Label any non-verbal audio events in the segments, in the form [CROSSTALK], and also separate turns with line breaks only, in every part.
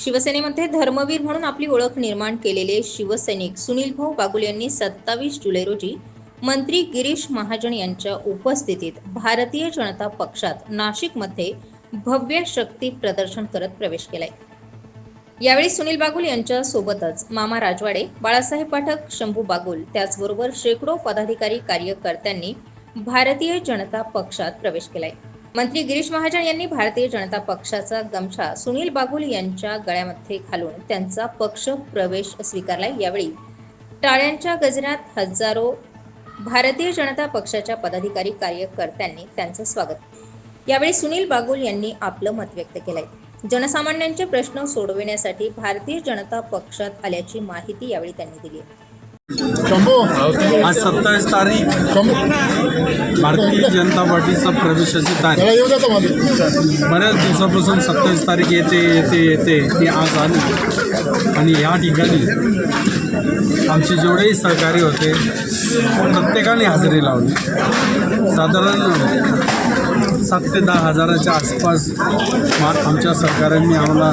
शिवसेनेमध्ये धर्मवीर म्हणून आपली ओळख निर्माण केलेले शिवसैनिक सुनील भाऊ बागुल यांनी सत्तावीस जुलै रोजी मंत्री गिरीश महाजन यांच्या उपस्थितीत भारतीय जनता पक्षात नाशिकमध्ये भव्य शक्ती प्रदर्शन करत प्रवेश केलाय. यावेळी सुनील बागुल यांच्या सोबतच मामा राजवाडे बाळासाहेब पाठक शंभू बागुल त्याचबरोबर शेकडो पदाधिकारी कार्यकर्त्यांनी भारतीय जनता पक्षात प्रवेश केलाय. मंत्री गिरीश महाजन यांनी भारतीय जनता पक्षाचा गमछा सुनील बागुल यांच्या गळ्यामध्ये घालून त्यांचा पक्ष प्रवेश स्वीकारला यावेळी. टाळ्यांच्या गजरात हजारो भारतीय जनता पक्षाच्या पदाधिकारी कार्यकर्त्यांनी त्यांचं स्वागत. यावेळी सुनील बागुल यांनी आपलं मत व्यक्त केलंय. जनसामान्यांचे प्रश्न सोडविण्यासाठी भारतीय जनता पक्षात आल्याची माहिती यावेळी त्यांनी दिली
आहे.
आज सत्तावीस तारीख. भारतीय जनता पार्टीचा प्रवेशाची तारीख. बऱ्याच दिवसापासून सत्तावीस तारीख येते येते येते. ती आज आली. आणि या ठिकाणी आमचे जेवढेही सहकारी होते प्रत्येकाने हजेरी लावली. साधारण सात ते दहा हजाराच्या आसपास मा आमच्या सरकारांनी आम्हाला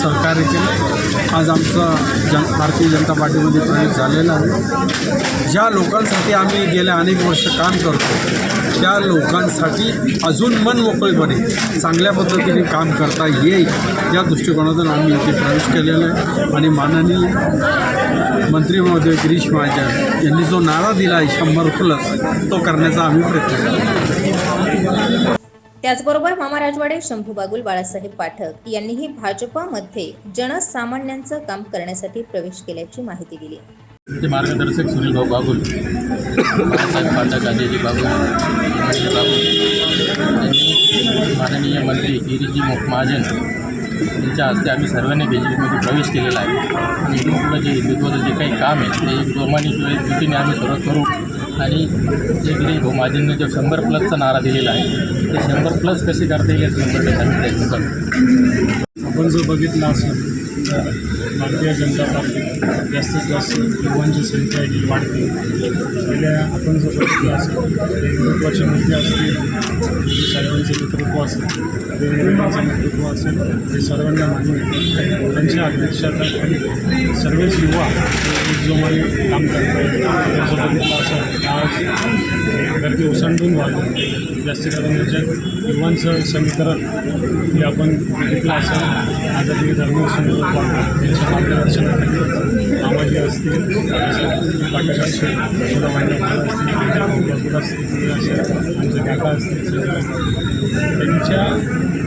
सहकार्य केलं. आज आमचा जन भारतीय जनता पार्टीमध्ये प्रवेश झालेला आहे. ज्या लोकांसाठी आम्ही गेल्या अनेक वर्ष काम करतो त्या लोकांसाठी अजून मन मोकळेपणे चांगल्या पद्धतीने काम करता येईल या दृष्टिकोनातून आम्ही इथे प्रवेश केलेला आहे. आणि माननीय मंत्री महोदय गिरीश महाजन यांनी जो नारा दिला आहे शंभर प्लस तो करण्याचा आम्ही प्रयत्न केला
त्याचबरोबर मामा राजवाडे शंभू बागुल बाळासाहेब पाठक यांनीही भाजपामध्ये जनसामान्यांचं काम करण्यासाठी प्रवेश केल्याची माहिती दिली.
ते मार्गदर्शक सुनीलभाऊ बागुल बाळासाहेब पाठक अजयजी बागुल अजय माननीय मंत्री गिरीजी महाजन यांच्या हस्ते आम्ही सर्वांनी बीजेपीमध्ये प्रवेश केलेला आहे. आणि इथून जे हिंदुत्वाचं जे काही काम आहे ते एक जोमाने किंवा एक आम्ही सर्व करू. आणि जे गिरीश भोमाजींनी जो शंभर प्लसचा नारा दिलेला आहे ते शंभर प्लस कसे करता येईल याचा नंबर टक्के प्रयत्न करतो
आपण जो बघितला असेल तर भारतीय जनता पार्टी जास्तीत जास्त युवांची संख्या ही वाढते. गेल्या आपण जो बघितलं असेल तर हिंदुत्वाचे मुद्दे असतील साहेबांचे नेतृत्व असेल वेगवेगळ्यांचं नेतृत्व असेल हे सर्वांना मान्य आहे. त्यांच्या अध्यक्षाखाली सर्वच युवा जोमाने काम करत आहेत जर बघितलं असेल तर ते ओसंडून वाढली. जास्तीत करून याच्यात युवांचं समीकरण हे आपण बघितलं असेल तुम्ही धर्म सुंदर त्यांच्या मार्गदर्शनाखाली सामाजिक असतील पाटक असतील मुलं मान्यवर असतील असतील आमचे काका असतील त्यांच्या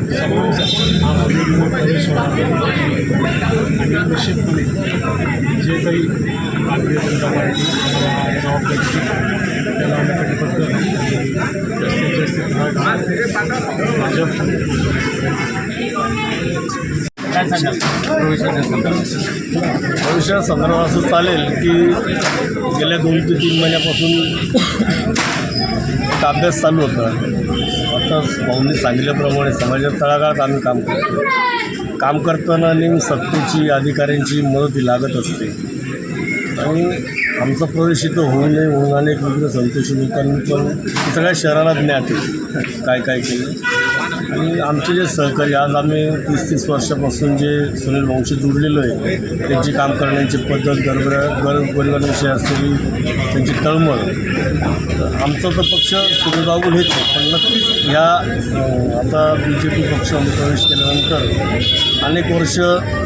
समावेशात हा पद्धतीने प्रवेश आणि निश्चितपणे जे काही भारतीय जनता पार्टी जबाबदारी त्याला आम्ही कटिबद्ध जास्तीत जास्त भाजप काय संदर्भात
भविष्यात संदर्भात असं चालेल की गेल्या दोन ते तीन महिन्यापासून [COUGHS] एक अभ्यास चालू होता. भाऊंनी सांगितल्याप्रमाणे समाजात तळागाळात आम्ही काम करतो. काम करताना नेहमी सत्तेची अधिकाऱ्यांची मदत लागत असते. आणि आमचा प्रवेश इथं होऊ नये म्हणून अनेक विविध संतोषी लोकांनी पण सगळ्या शहराला ज्ञात आहे. काय काय केलं? आणि आमचे जे सहकारी आज आम्ही तीस तीस वर्षापासून जे सुनील वंशी जुडलेलो आहे त्यांची काम करण्याची पद्धत गरबर गरज असलेली त्यांची तळमळ. आमचा तर पक्ष सुनील बाबूल हेच आहे. पण नक्कीच ह्या आता बी जे पी पक्षामध्ये प्रवेश केल्यानंतर अनेक वर्ष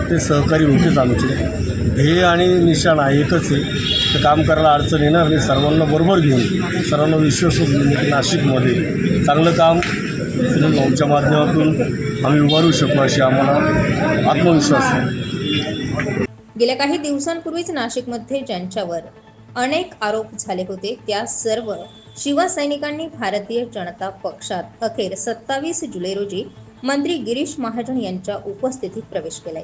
ते सहकारी होतेच आमचे. ध्येय आणि निशाण आहे एकच आहे. तर काम करायला अडचण येणार आणि सर्वांना बरोबर घेऊन सर्वांना विश्वास नाशिकमध्ये चांगलं काम सुनील भाऊच्या माध्यमातून आम्ही उभारू शकू अशी आम्हाला आत्मविश्वास आहे.
गेल्या काही दिवसांपूर्वीच नाशिकमध्ये ज्यांच्यावर अनेक आरोप झाले होते त्या सर्व शिवसैनिकांनी भारतीय जनता पक्षात अखेर सत्तावीस जुलै रोजी मंत्री गिरीश महाजन यांच्या उपस्थितीत प्रवेश केलाय.